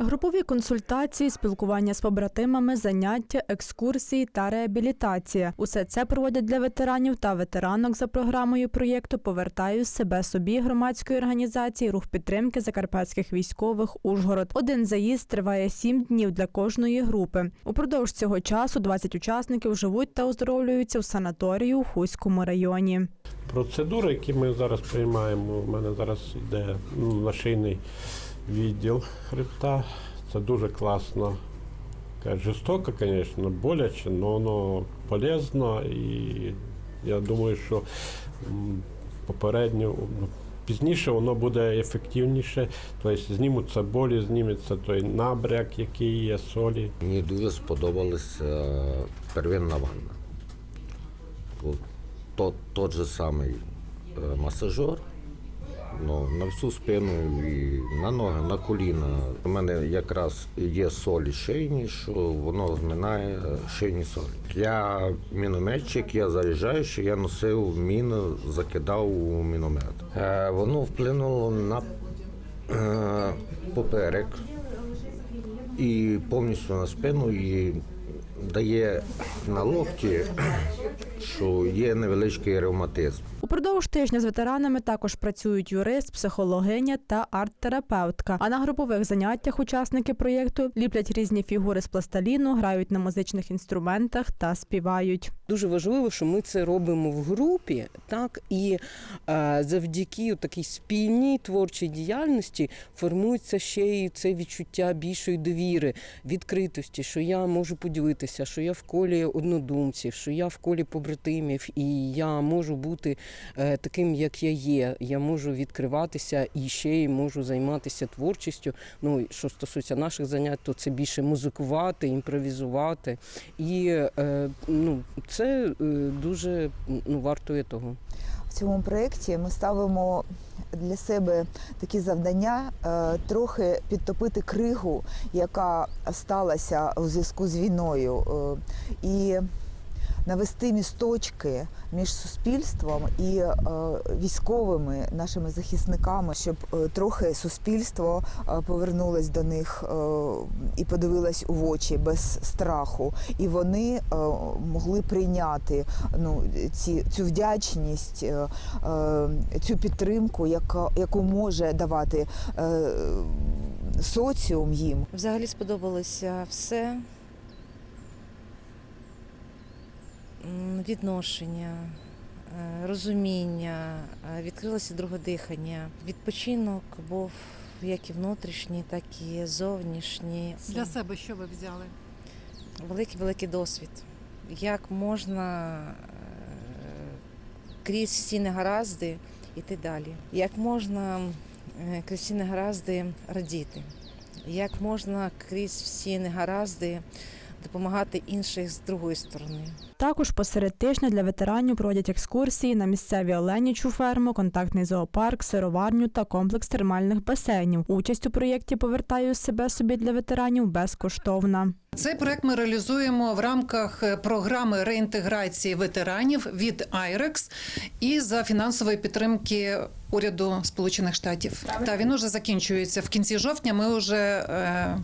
Групові консультації, спілкування з побратимами, заняття, екскурсії та реабілітація. Усе це проводять для ветеранів та ветеранок за програмою проєкту Повертаю себе собі громадської організації Рух підтримки закарпатських військових Ужгород. Один заїзд триває сім днів для кожної групи. Упродовж цього часу 20 учасників живуть та оздоровлюються в санаторії у Хуському районі. Процедури, які ми зараз приймаємо, у мене зараз йде ну, нашийний відділ хребта. Це дуже класно. Жорстоко, звісно, боляче, але воно полезно і я думаю, що попередньо ну, пізніше воно буде ефективніше. Тобто знімуться болі, зніметься той набряк, який є, солі. Мені дуже сподобалася первинна ванна. Бо То, тот же самий е, масажер, ну, на всю спину і на ноги, на коліна. У мене якраз є солі шийні, що воно зминає шийні солі. Я мінометчик, я заряджаю, що я носив міну, закидав у міномет. Е, воно вплинуло на е, поперек і повністю на спину і дає на локті, що є невеличкий ревматизм. Упродовж тижня з ветеранами також працюють юрист, психологиня та арт-терапевтка. А на групових заняттях учасники проєкту ліплять різні фігури з пластиліну, грають на музичних інструментах та співають. Дуже важливо, що ми це робимо в групі, так і е, завдяки такій спільній творчій діяльності формується ще й це відчуття більшої довіри, відкритості, що я можу поділитися, що я в колі однодумців, що я в колі побратимів, і я можу бути е, таким, як я є. Я можу відкриватися і ще й можу займатися творчістю. Ну що стосується наших занять, то це більше музикувати, імпровізувати. І е, ну, це е, дуже ну, вартує того. В цьому проєкті ми ставимо для себе такі завдання трохи підтопити кригу, яка сталася у зв'язку з війною, і навести місточки між суспільством і е, військовими нашими захисниками, щоб е, трохи суспільство е, повернулось до них і подивилось у очі без страху, і вони могли прийняти ну, ці, цю вдячність, цю підтримку, яка, яку може давати соціум їм. Взагалі сподобалося все. Відношення, е, розуміння, е, відкрилося друге дихання. Відпочинок був як і внутрішній, так і зовнішній. Для себе що ви взяли? Великий великий досвід. Як можна е, крізь всі негаразди йти далі? Як можна крізь всі негаразди радіти? Як можна крізь всі негаразди допомагати інших з другої сторони? Також посеред тижня для ветеранів проводять екскурсії на місцеві оленячу ферму, контактний зоопарк, сироварню та комплекс термальних басейнів. Участь у проєкті Повертаю себе собі для ветеранів безкоштовна. Цей проект ми реалізуємо в рамках е, програми реінтеграції ветеранів від IREX і за фінансової підтримки уряду Сполучених Штатів. Та він уже закінчується в кінці жовтня. Ми вже е.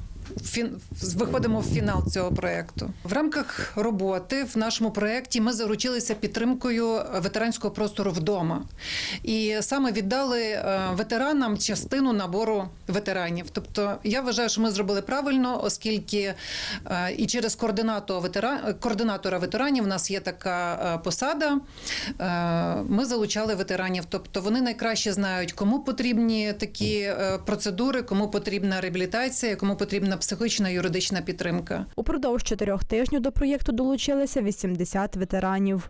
Виходимо в фінал цього проекту. В рамках роботи в нашому проєкті ми заручилися підтримкою ветеранського простору вдома. І саме віддали е, ветеранам частину набору ветеранів. Тобто я вважаю, що ми зробили правильно, оскільки е, і через координатора ветера... координатора ветеранів у нас є така е, посада. Ми залучали ветеранів. Тобто вони найкраще знають, кому потрібні такі процедури, кому потрібна реабілітація, кому потрібна психологічна юридична підтримка. Упродовж чотирьох тижнів до проєкту долучилися 80 ветеранів.